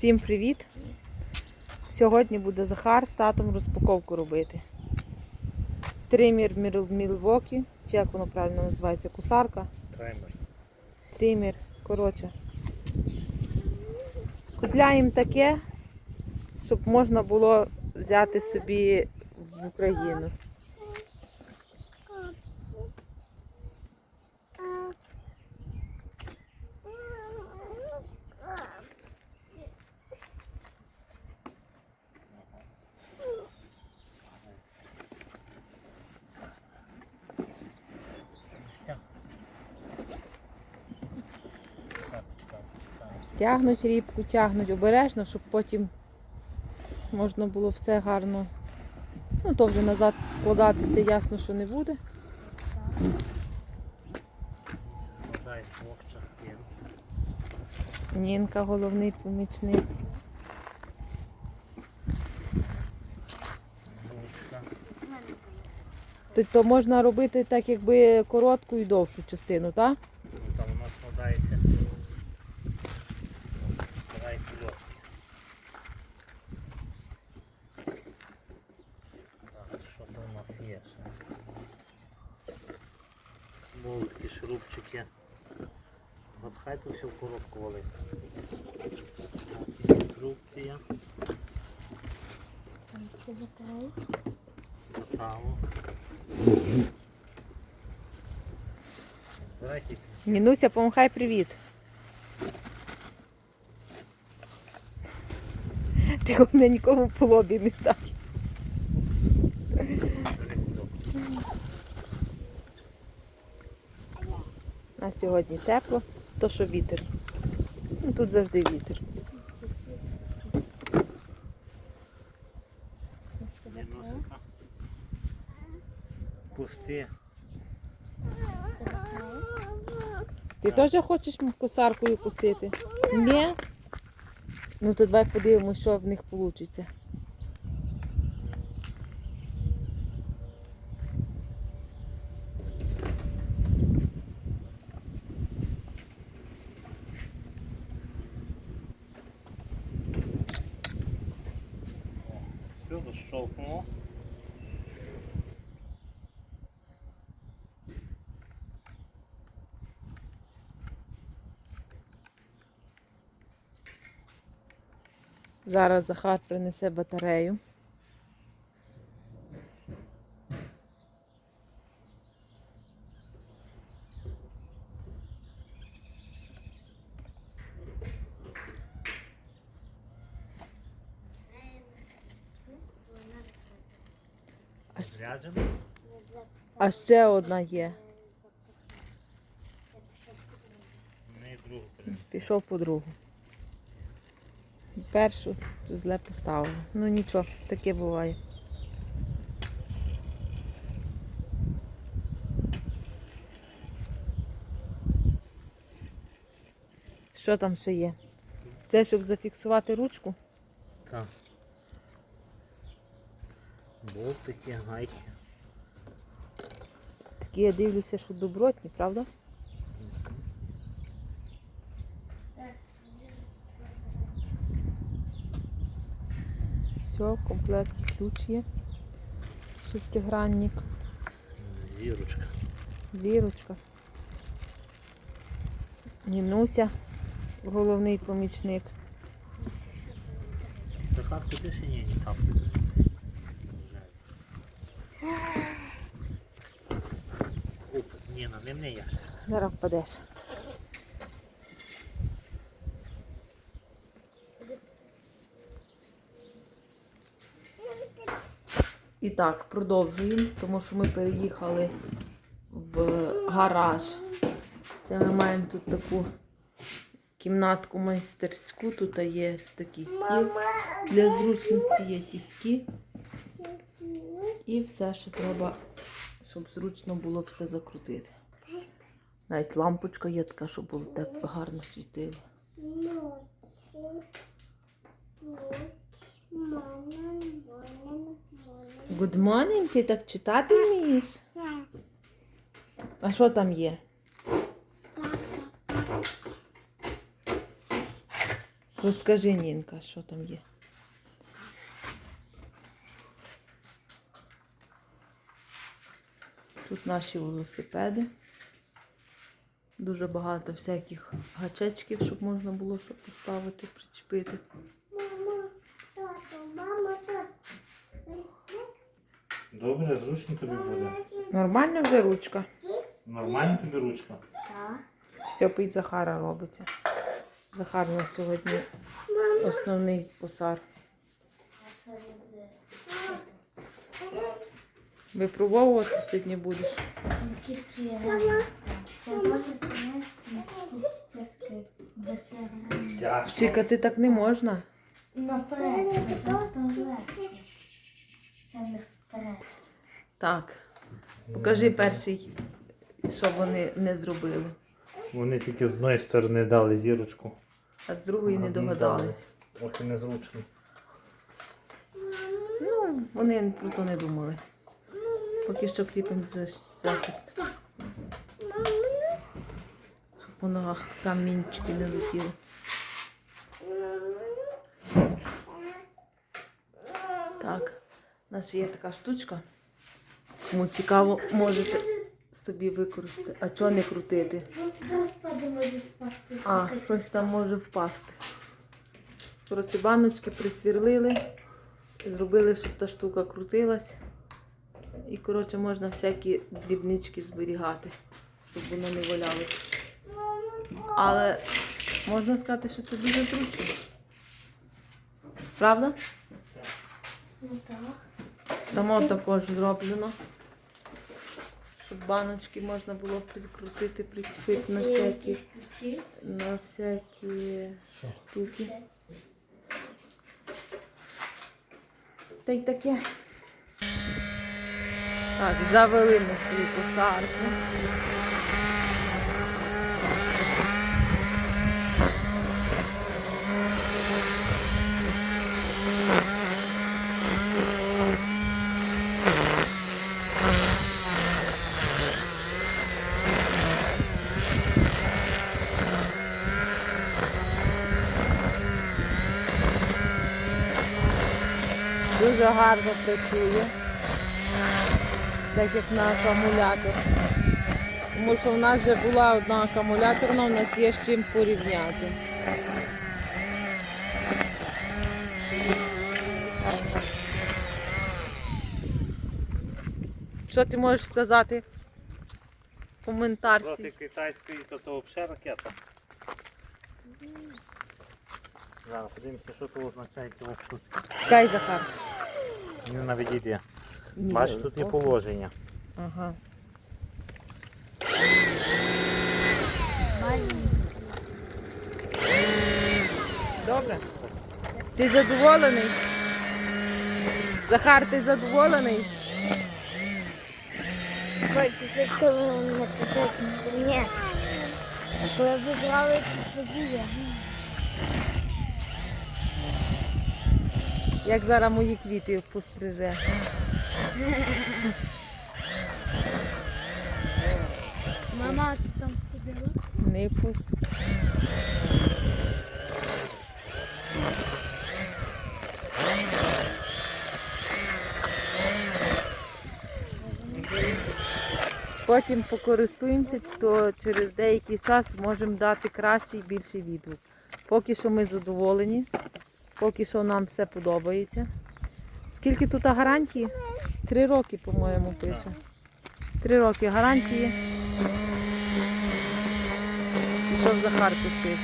Всім привіт! Сьогодні буде Захар з татом розпаковку робити. Тримір Мілвокі, чи як воно правильно називається, кусарка, Таймер. тримір, коротше. Купляємо таке, щоб можна було взяти собі в Україну. Тягнуть рібку, тягнуть обережно, щоб потім можна було все гарно. Ну, то вже назад складатися ясно, що не буде. Складай з двох частин. Нінка головний помічник. То можна робити так, якби коротку і довшу частину, так? Ну, Там воно складається. Давай кульок. Так, що там у нас є ще? Болтики, шурупчики. Запхай тут все в коробку вали. Так, Інструкція. Давайте Мінуся, помахай привіт. Ти головне нікому по лобі не дай. На сьогодні тепло, то що вітер. Ну, тут завжди вітер. Пусти. Ти теж хочеш косаркою косити? Ні? Ну то давай подивимося, що в них вийде. Защелкнуло. Зараз Захар принесе батарею. А, а ще одна є. Не другу принесу. Пішов по другу. Першу зле поставив. Ну нічого, таке буває. Що там ще є? Це щоб зафіксувати ручку. Так. Болтики, гайки. Такі я дивлюся, що добротні, правда? Все, в комплекті ключ є. Шестигранник, Зірочка. зірочка. Нінуся, головний помічник. Та капки ти ще ні, ні капки. Ні, ним не ящик. Зараз впадеш. І так, продовжуємо, тому що ми переїхали в гараж. Це ми маємо тут таку кімнатку майстерську. Тут є такий стіл. Для зручності є тіски. І все, що треба, щоб зручно було все закрутити. Навіть лампочка є така, щоб було так гарно світило. Good morning, ти так читати вмієш? А що там є? Розкажи, Нінка, що там є. Тут наші велосипеди. Дуже багато всяких гачечків, щоб можна було щоб поставити, причепити. Мама, тато, мама, тато. Добре, зручно тобі буде. Нормальна вже ручка. Нормально тобі ручка. Так. Все під Захара робиться. Захар у нас сьогодні основний посар. Випробовувати сьогодні будеш. Чекати так не можна. Так. Покажи перший, що вони не зробили, Вони тільки з одної сторони дали зірочку. а з другої не догадались. Трохи незручно. Ну, вони про то не думали. Поки що кріпимо за захист. Щоб по ногах камінчики не летіли. Так, у нас є така штучка. Кому цікаво, можете собі використати. А чого не крутити? А, щось там може впасти. Коротше, баночки присвірлили, зробили, щоб та штука крутилась. І, коротше, можна всякі дрібнички зберігати, щоб воно не валялося. Але можна сказати, що це дуже зручно. Правда? Ну так. Дамо також зроблено. Щоб баночки можна було прикрутити, причепити на всякі, на всякі штуки. Та й таке. Так, завели ми свою посадку. Дуже гарно працює. Так як на акумулятор. Тому що в нас вже була одна акумуляторна, у нас є з чим порівняти. Що ти можеш сказати? в Коментарці. Проти китайської, то то взагалі ракета. Зараз подивимося, що то означає цього штучка. Кай Захар. Не навіть іде. Ні, Бачиш, тут є положення. Ага. Добре. Ти задоволений? Захар, ти задоволений? Після того не потрібно. Ні. Коли вибрали ці події. Як зараз мої квіти постриже. Мама, ти там ходила? Не пуст. Потім покористуємося, то через деякий час зможемо дати кращий більший відгук. Поки що ми задоволені, поки що нам все подобається. Скільки тут гарантії? Три роки, по-моєму, пише. Три роки гарантії. Пішов Захар писати.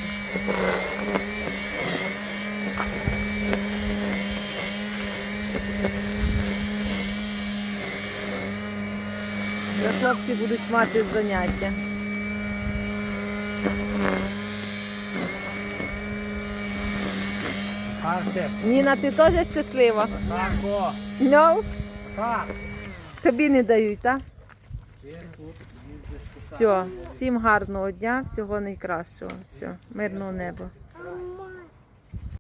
Хлопці будуть мати заняття. Ніна, ти теж щаслива? No? Так! Тобі не дають, так? Все, всім гарного дня, всього найкращого. Все, мирного неба.